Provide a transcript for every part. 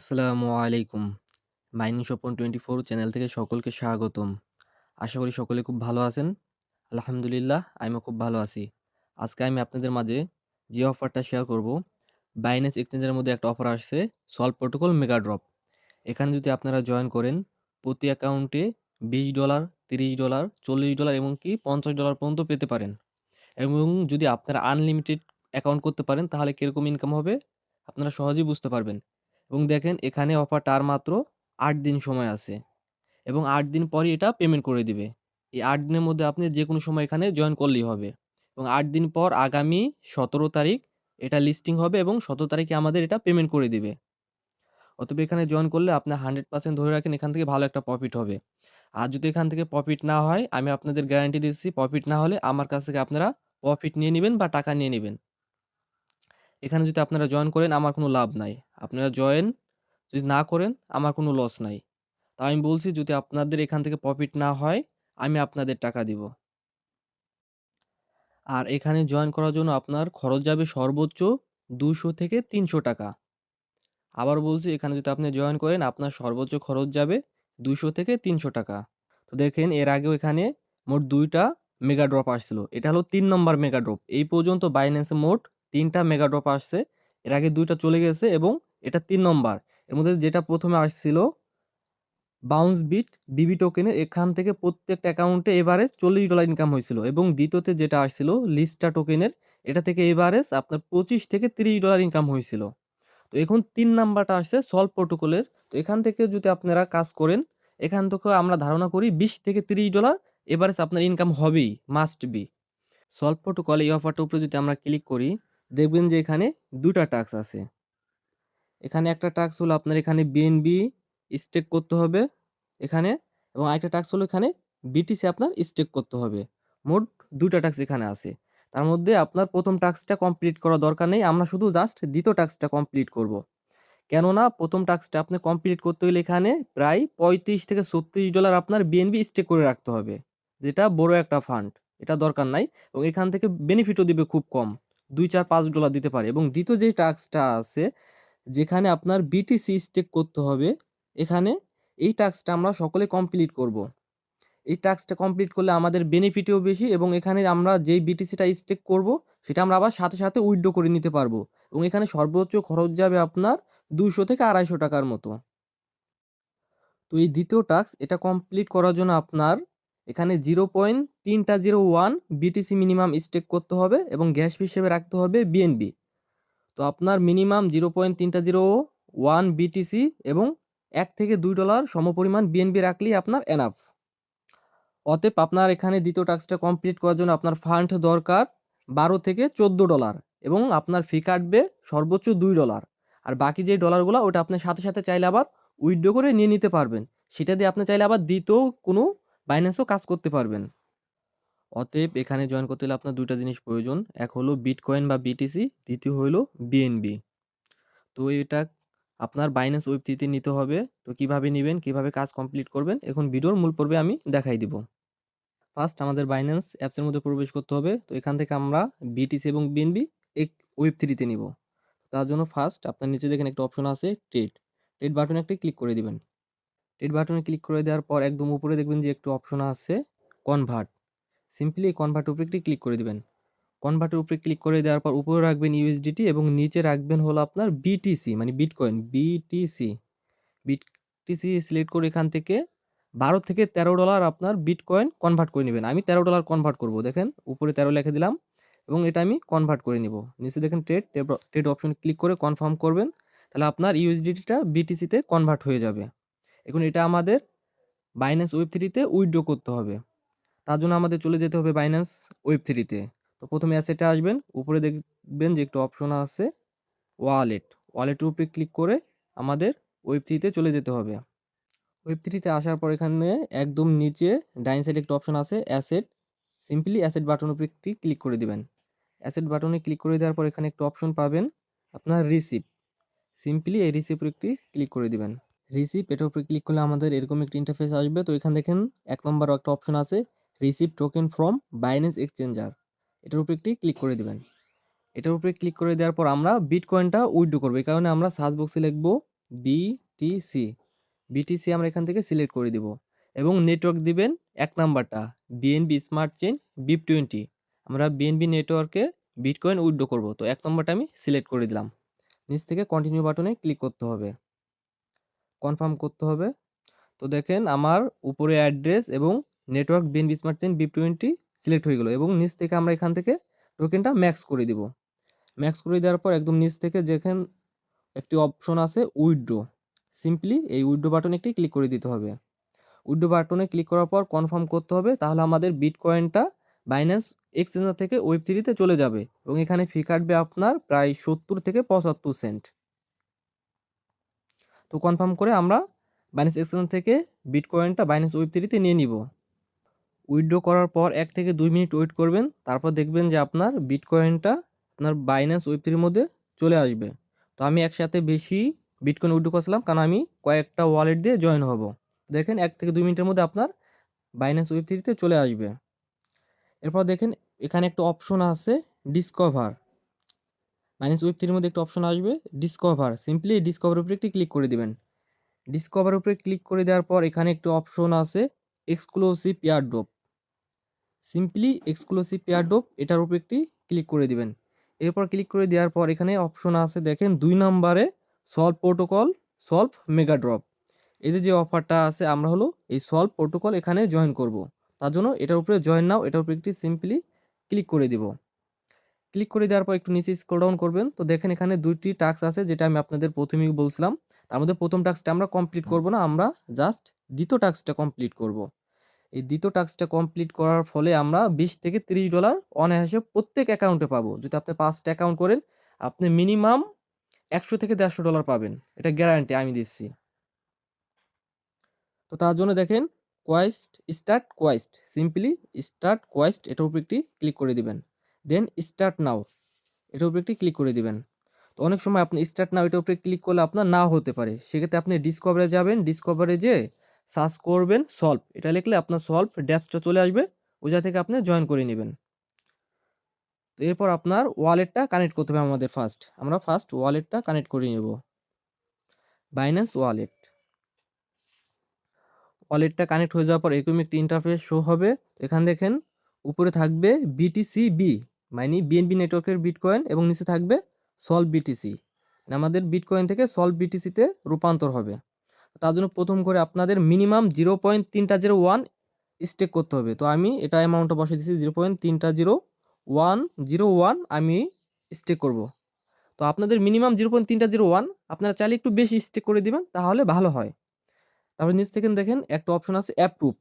আসসালামু আলাইকুম। Mining Swapan 24 channel থেকে সকলকে স্বাগতম। আশা করি সকলে খুব ভালো আছেন। আলহামদুলিল্লাহ আমিও খুব ভালো আছি। আজকে আমি আপনাদের মাঝে যে অফারটা শেয়ার করব, বাইন্যান্স এক্সচেঞ্জের মধ্যে একটা অফার আসছে সল্ভ প্রোটোকল মেগা ড্রপ। এখানে যদি আপনারা জয়েন করেন প্রতি অ্যাকাউন্টে $20, $30, $40 এমনকি $50 পর্যন্ত পেতে পারেন। এবং যদি আপনারা আনলিমিটেড অ্যাকাউন্ট করতে পারেন তাহলে কীরকম ইনকাম হবে আপনারা সহজেই বুঝতে পারবেন। এবং দেখেন এখানে অফারটা আর মাত্র আট দিন সময় আছে। এবং আট দিন পরই এটা পেমেন্ট করে দিবে। এই আট দিনের মধ্যে আপনি যে কোনো সময় এখানে জয়েন করলেই হবে। এবং আট দিন পর আগামী ১৭ তারিখ এটা লিস্টিং হবে এবং ১৭ তারিখে আমাদের এটা পেমেন্ট করে দিবে। অতএব এখানে জয়েন করলে আপনি 100% ধরে রাখেন এখান থেকে ভালো একটা প্রফিট হবে। আর যদি এখান থেকে প্রফিট না হয়, আমি আপনাদের গ্যারান্টি দিচ্ছি প্রফিট না হলে আমার কাছ থেকে আপনারা প্রফিট নিয়ে নিবেন বা টাকা নিয়ে নিবেন। এখানে যদি আপনারা জয়েন করেন, আমার কোনো লাভ নাই। আপনারা জয়েন যদি না করেন, আমার কোনো লস নাই। তা আমি বলছি, যদি আপনাদের এখান থেকে প্রফিট না হয়, আমি আপনাদের টাকা দিব। আর এখানে জয়েন করার জন্য আপনার খরচ যাবে সর্বোচ্চ ২০০ থেকে ৩০০ টাকা। আবার বলছি, এখানে যদি আপনি জয়েন করেন, আপনার সর্বোচ্চ খরচ যাবে ২০০ থেকে ৩০০ টাকা। তো দেখেন, এর আগেও এখানে মোট দুইটা মেগা ড্রপ আসছিল। এটা হলো তিন নম্বর মেগা ড্রপ। এই পর্যন্ত বাইন্যান্সে মোট ৩ টা মেগা আসছে। এর আগে দুইটা চলে গেছে এবং এটা তিন নম্বর। এর মধ্যে যেটা ১ম এ আসছিল বাউন্স বিট বিবি টোকেনের এখান থেকে প্রত্যেকটা অ্যাকাউন্টে এভারেজ $40 ইনকাম হয়েছিল এবং দ্বিতীয়তে যেটা আসছিল লিস্টা টোকেনের এটা থেকে এভারেজ আপনার ২৫ থেকে $30 ইনকাম হয়েছিল। তো এখন তিন নাম্বারটা আসছে সল্ভ প্রোটোকলের। তো এখান থেকে যদি আপনারা কাজ করেন এখান থেকেও আমরা ধারণা করি ২০ থেকে $30 এভারেজ আপনার ইনকাম হবেই, মাস্ট বি। সল্ভ প্রোটোকল এই অফারটার উপরে যদি আমরা ক্লিক করি দেখবেন যে এখানে দুটা টাক্স আছে। এখানে একটা টাস্ক হলো আপনার এখানে বিএনবি স্টেক করতে হবে এখানে এবং আরেকটা টাক্স হলো এখানে বিটিসি আপনার স্টেক করতে হবে। মোট ২ টা টাস্ক এখানে আছে। তার মধ্যে আপনার প্রথম টাস্কটা কমপ্লিট করা দরকার নেই। আমরা শুধু জাস্ট দ্বিতীয় টাস্কটা কমপ্লিট করব। কেননা প্রথম টাস্কটা আপনি কমপ্লিট করতে হলে এখানে প্রায় ৩৫ থেকে $36 আপনার বিএনবি স্টেক করে রাখতে হবে। যেটা বড় একটা ফান্ড। এটা দরকার নাই এবং এখান থেকে বেনিফিটও দিবে খুব কম। ২, ৪, $৫ দিতে পারে এবং দ্বিতীয় যে টাস্কটা আছে যেখানে আপনার বিটিসি স্টেক করতে হবে এখানে এই টাস্কটা আমরা সকলে কমপ্লিট করব। এই টাস্কটা কমপ্লিট করলে আমাদের বেনিফিটও বেশি এবং এখানে আমরা যেই বিটিসিটা স্টেক করব সেটা আমরা আবার সাথে, সাথে উইথড্র করে নিতে পারব এবং এখানে সর্বোচ্চ খরচ যাবে আপনার দুশো থেকে $২৫০ টাকার মতো। তো এই দ্বিতীয় টাস্ক এটা কমপ্লিট করার জন্য আপনার এখানে 0.301 বিটিসি মিনিমাম স্টেক করতে হবে এবং গ্যাস হিসেবে রাখতে হবে বিএনবি। তো আপনার মিনিমাম 0.301 বিটিসি এবং এক থেকে $২ সমপরিমাণ বিএনবি রাখলেই আপনার এনাফ। অতএব আপনার এখানে দ্বিতীয় টাস্কটা কমপ্লিট করার জন্য আপনার ফান্ড দরকার ১২ থেকে $14 এবং আপনার ফি কাটবে সর্বোচ্চ দুই ডলার আর বাকি যে ডলারগুলো ওটা আপনি সাথে, সাথে চাইলে আবার উইথড্র করে নিয়ে নিতে পারবেন। সেটা দিয়ে আপনি চাইলে আবার দ্বিতীয় কোনো বাইন্যান্সেও কাজ করতে পারবেন। অতএব এখানে জয়েন করতে হলে আপনার ২ টা জিনিস প্রয়োজন। এক হলো বিটকয়েন বা বিটিসি, দ্বিতীয় হলো বিএনবি। তো এটা আপনার বাইন্যান্স ওয়েব থ্রিতে নিতে হবে। তো কীভাবে নিবেন, কীভাবে কাজ কমপ্লিট করবেন এখন ভিডিওর মূল পর্বে আমি দেখাই দিব। ফার্স্ট আমাদের বাইন্যান্স অ্যাপসের মধ্যে প্রবেশ করতে হবে। তো এখান থেকে আমরা বিটিসি এবং বিএনবি এক ওয়েব থ্রিতে নিব। তার জন্য ফার্স্ট আপনার নিচে দেখেন একটা অপশন আছে ট্রেড। ট্রেড বাটনে একটা ক্লিক করে দিবেন। ট্রেড বাটনে ক্লিক করে দেওয়ার পর একদম উপরে দেখবেন যে একটু অপশন আছে কনভার্ট। সিম্পলি এই কনভার্টের উপরে একটি ক্লিক করে দিবেন। কনভার্টের উপরে ক্লিক করে দেওয়ার পর উপরে রাখবেন ইউএসডিটি এবং নিচে রাখবেন হলো আপনার বিটিসি মানে বিটকয়েন বিটিসি। বিটিসি সিলেক্ট করে এখান থেকে ১২ থেকে $১৩ আপনার বিটকয়েন কনভার্ট করে নেবেন আমি $১৩ কনভার্ট করব। দেখেন উপরে ১৩ লিখে দিলাম এবং এটা আমি কনভার্ট করে নিব। নিচে দেখেন ট্রেড, ট্রেড অপশনে ক্লিক করে কনফার্ম করবেন। তাহলে আপনার ইউএসডিটিটা বিটিসিতে কনভার্ট হয়ে যাবে। এখন এটা আমাদের বাইন্যান্স ওয়েব থ্রিতে উইথড্র করতে হবে। তার জন্য আমাদের চলে যেতে হবে বাইন্যান্স ওয়েব থ্রিতে। তো প্রথমে অ্যাসেটে আসবেন। উপরে দেখবেন যে একটু অপশন আছে ওয়ালেট। ওয়ালেটের উপরে ক্লিক করে আমাদের ওয়েব থ্রিতে চলে যেতে হবে। ওয়েব থ্রিতে আসার পর এখানে একদম নিচে ডাইন সাইডে একটা অপশন আছে অ্যাসেট। সিম্পলি অ্যাসেট বাটন উপরে একটি ক্লিক করে দিবেন। অ্যাসেট বাটনে ক্লিক করে দেওয়ার পর এখানে একটা অপশন পাবেন, আপনার রিসিভ। সিম্পলি এই রিসিভের একটি ক্লিক করে দিবেন। রিসিভ এটার উপরে ক্লিক করলে আমাদের এরকম একটা ইন্টারফেস আসবে। তো এখানে দেখেন এক নম্বর একটা অপশন আছে receive token from Binance exchanger. এটার উপরে একটি ক্লিক করে দিবেন। এটার উপরে ক্লিক করে দেওয়ার পর আমরা বিট বিটকয়েনটা উইথড্র করব। এই কারণে আমরা সার্চ বক্সে লিখব বিটিসি বিটিসি আমরা এখান থেকে সিলেক্ট করে দিব। এবং নেটওয়ার্ক দিবেন এক নাম্বারটা BNB smart chain BEP twenty আমরা বিএনবি নেটওয়ার্কে বিটকয়েন উইথড্র করব। তো এক নম্বরটা আমি সিলেক্ট করে দিলাম। নিচ থেকে কন্টিনিউ বাটনে ক্লিক করতে হবে। কনফার্ম করতে হবে। তো দেখেন আমার উপরে অ্যাড্রেস এবং network BNB smart chain BEP twenty select হয়ে গেলো এবং নিচ থেকে আমরা এখান থেকে টোকেনটা ম্যাক্স করে দিব। ম্যাক্স করে দেওয়ার পর একদম নিচ থেকে যেখান একটি অপশন আছে উইথড্র সিম্পলি এই উইথড্র বাটনে একটি ক্লিক করে দিতে হবে। উইথড্র বাটনে ক্লিক করার পর কনফার্ম করতে হবে তাহলে আমাদের বিটকয়েনটা বাইন্যান্স এক্সচেঞ্জার থেকে ওয়েব থ্রিতে চলে যাবে এবং এখানে ফি কাটবে আপনার প্রায় সত্তর থেকে পঁচাত্তর সেন্ট তো কনফার্ম করে আমরা বাইন্যান্স এক্সচেঞ্জার থেকে বিটকয়েনটা বাইন্যান্স ওয়েব থ্রিতে নিয়ে নিব। উইথড্র করার পর এক থেকে দুই মিনিট ওয়েট করবেন, তারপর দেখবেন যে আপনার বিটকয়েনটা আপনার বাইন্যান্স ওয়েব থ্রির মধ্যে চলে আসবে। তো আমি একসাথে বেশি বিটকয়েন উইথড্র করছিলাম কারণ আমি কয়েকটা ওয়ালেট দিয়ে জয়েন হব। দেখেন এক থেকে দুই মিনিটের মধ্যে আপনার বাইন্যান্স ওয়েব থ্রিতে চলে আসবে। এরপর দেখেন এখানে একটা অপশন আছে ডিসকভার বাইন্যান্স ওয়েব থ্রির মধ্যে একটা অপশন আসবে ডিসকভার সিম্পলি ডিসকভার উপরে একটি ক্লিক করে দেবেন। ডিসকভার উপরে ক্লিক করে দেওয়ার পর এখানে একটা অপশন আছে exclusive pair drop simply exclusive pair drop এটার উপরে একটি ক্লিক করে দিবেন। এরপর ক্লিক করে দেওয়ার পর এখানে অপশন আছে, দেখেন দুই নম্বরে Solv protocol Solv mega drop এই যে যে অফারটা আছে, আমরা হলো এই সলভ প্রোটোকল এখানে জয়েন করব। তার জন্য এটার উপরে জয়েন নাও, এটার উপরে একটি সিম্পলি ক্লিক করে দিব। ক্লিক করে দেওয়ার পর একটু নিচে স্ক্রল ডাউন করবেন। তো দেখেন এখানে দুইটি টাস্ক আছে যেটা আমি আপনাদের প্রথমেই বলছিলাম। তার মধ্যে প্রথম টাস্কটা আমরা কমপ্লিট করব না, আমরা জাস্ট দ্বিতীয় টাস্কটা কমপ্লিট করব। এই দ্বিতীয় টাস্কটা কমপ্লিট করার ফলে আমরা বিশ থেকে তিরিশ ডলার অনায়াসে প্রত্যেক অ্যাকাউন্টে পাবো। যদি আপনি পাঁচটা অ্যাকাউন্ট করেন, আপনি মিনিমাম একশো থেকে দেড়শো ডলার পাবেন। এটা গ্যারান্টি আমি দিচ্ছি। তো তার জন্য দেখেন quest start quest simply start quest এটার উপর একটি ক্লিক করে দিবেন। দেন স্টার্ট নাও এটার উপরে একটি ক্লিক করে দিবেন। তো অনেক সময় আপনি স্টার্ট নাও এটার উপরে ক্লিক করলে আপনার না হতে পারে। সেক্ষেত্রে আপনি ডিসকভারে যাবেন। ডিসকভারে যে সার্চ করবেন সলভ এটা লিখলে আপনার সলভ ড্যাপসটা চলে আসবে। ওই থেকে আপনি জয়েন করে নেবেন। তো এরপর আপনার ওয়ালেটটা কানেক্ট করতে হবে আমাদের ফার্স্ট আমরা ফার্স্ট ওয়ালেটটা কানেক্ট করে নেব। বাইন্যান্স ওয়ালেট ওয়ালেটটা কানেক্ট হয়ে যাওয়ার পর এরকম একটি ইন্টারফেস শো হবে। এখানে দেখেন, উপরে থাকবে বিটিসি বি মানে বিএনবি নেটওয়ার্কের বিটকয়েন এবং নিচে থাকবে সলভ বিটিসি আমাদের বিটকয়েন থেকে সলভ বিটিসিতে রূপান্তর হবে। তার জন্য প্রথম করে আপনাদের মিনিমাম জিরো পয়েন্ট তিনটা জিরো ওয়ান স্টেক করতে হবে। তো আমি এটা অ্যামাউন্টটা বসে দিচ্ছি জিরো পয়েন্ট তিনটা জিরো ওয়ান জিরো ওয়ান আমি স্টেক করব। তো আপনাদের মিনিমাম জিরো পয়েন্ট তিনটা জিরো ওয়ান আপনারা চাইলে একটু বেশি স্টেক করে দিবেন, তাহলে ভালো হয়। তারপরে নিচ থেকে দেখেন, একটা অপশন আছে অ্যাপ্রুভ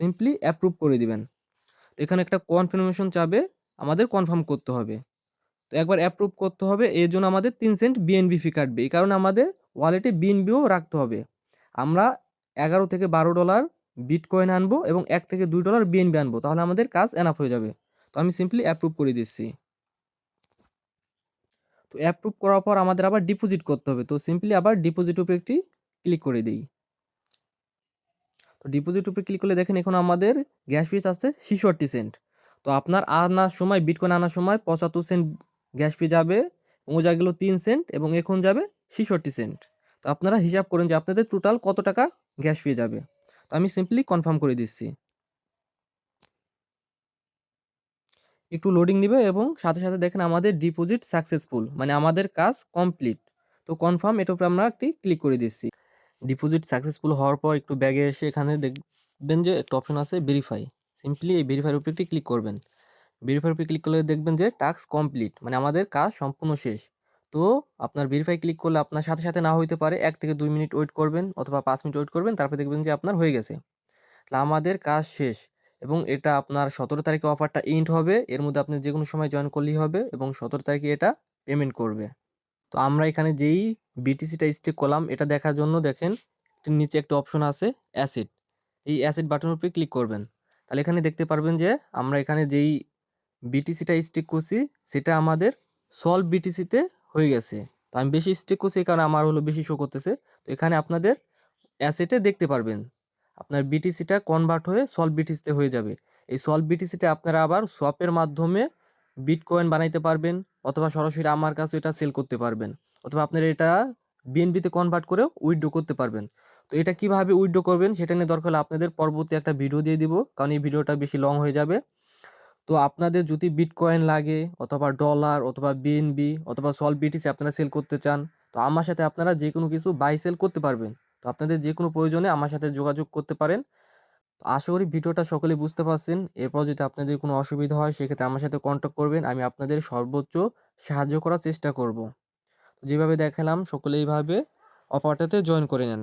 সিম্পলি অ্যাপ্রুভ করে দিবেন। তো এখানে একটা কনফার্মেশন চাবে আমাদের কনফার্ম করতে হবে। তো একবার অ্যাপ্রুভ করতে হবে, এর জন্য আমাদের তিন সেন্ট বিএনবি ফি কাটবে। এই কারণে আমাদের ওয়ালেটে বিএনবিও রাখতে হবে। আমরা এগারো থেকে বারো ডলার বিটকয়েন আনব এবং এক থেকে দুই ডলার বিএনবি আনব, তাহলে আমাদের কাজ এনাফ হয়ে যাবে। তো আমি সিম্পলি অ্যাপ্রুভ করে দিচ্ছি। তো অ্যাপ্রুভ করার পর আমাদের আবার ডিপোজিট করতে হবে। তো সিম্পলি আবার ডিপোজিট উপরে একটি ক্লিক করে দিই। তো ডিপোজিট উপরে ক্লিক করলে দেখেন এখন আমাদের গ্যাস ফিস আছে ছিষট্টি সেন্ট তো আপনার আনার সময় বিটকয়েন আনার সময় পঁচাত্তর সেন্ট গ্যাস ফি যাবে যা গেলো তিন সেন্ট এবং এখন যাবে ছিষট্টি সেন্ট তো আপনারা হিসাব করেন যে আপনাদের টোটাল কত টাকা গ্যাস ফি যাবে। তো আমি সিম্পলি কনফার্ম করে দিচ্ছি। একটু লোডিং দিবে এবং সাথে সাথে দেখেন আমাদের ডিপোজিট সাকসেসফুল মানে আমাদের কাজ কমপ্লিট তো কনফার্ম এটার উপরে আমরা একটি ক্লিক করে দিচ্ছি। ডিপোজিট সাকসেসফুল হওয়ার পর একটু ব্যাগে এসে এখানে দেখবেন যে একটা অপশন আছে ভেরিফাই সিম্পলি এই ভেরিফাইয়ের উপরে একটি ক্লিক করবেন। ভেরিফাইয়ের উপরে ক্লিক করলে দেখবেন যে টাস্ক কমপ্লিট মানে আমাদের কাজ সম্পূর্ণ শেষ। তো আপনার ভেরিফাই ক্লিক করলে আপনার সাথে সাথে না হইতে পারে, এক থেকে দুই মিনিট ওয়েট করবেন অথবা পাঁচ মিনিট ওয়েট করবেন, তারপর দেখবেন যে আপনার হয়ে গেছে। তাহলে আমাদের কাজ শেষ এবং এটা আপনার সতেরো তারিখে অফারটা এন্ড হবে, এর মধ্যে আপনি যে কোনো সময় জয়েন করলেই হবে এবং সতেরো তারিখে এটা পেমেন্ট করবে। তো আমরা এখানে যেই বিটিসিটা স্টেক করলাম, এটা দেখার জন্য দেখেন নিচে একটা অপশন আছে অ্যাসিড এই অ্যাসিড বাটনের উপরে ক্লিক করবেন। তাহলে এখানে দেখতে পারবেন যে আমরা এখানে যেই বিটিসিটা স্টেক করছি, সেটা আমাদের সলভ বিটিসিতে হয়ে গেছে। তো আমি বেশি স্টেক করছি কারণে আমার হলো বেশি শো করতেছে। তো এখানে আপনাদের অ্যাসেটে দেখতে পারবেন, আপনার বিটিসিটা কনভার্ট হয়ে সলভ বিটিসিতে হয়ে যাবে। এই সলভ বিটিসিটা আপনারা আবার শপের মাধ্যমে বিটকয়েন বানাইতে পারবেন, অথবা সরাসরি আমার কাছে এটা সেল করতে পারবেন, অথবা আপনারা এটা বিএনপিতে কনভার্ট করেও উইথড্র করতে পারবেন। তো এটা কীভাবে উইড্রো করবেন সেটা নিয়ে দরকার হলে আপনাদের পরবর্তী একটা ভিডিও দিয়ে দিব, কারণ এই ভিডিওটা বেশি লং হয়ে যাবে। তো আপনাদের যদি বিটকয়েন লাগে অথবা ডলার অথবা বিএনবি অথবা সল বিটিসি আপনারা সেল করতে চান, তো আমার সাথে আপনারা যে কোনো কিছু বাই সেল করতে পারবেন। তো আপনাদের যে কোনো প্রয়োজনে আমার সাথে যোগাযোগ করতে পারেন। আশা করি ভিডিওটা সকলে বুঝতে পারছেন। এরপর যদি আপনাদের কোনো অসুবিধা হয়, সেক্ষেত্রে আমার সাথে কন্ট্যাক্ট করবেন। আমি আপনাদের সর্বোচ্চ সাহায্য করার চেষ্টা করব। যেভাবে দেখালাম, সকলে এইভাবে অপারটাতে জয়েন করে নেন।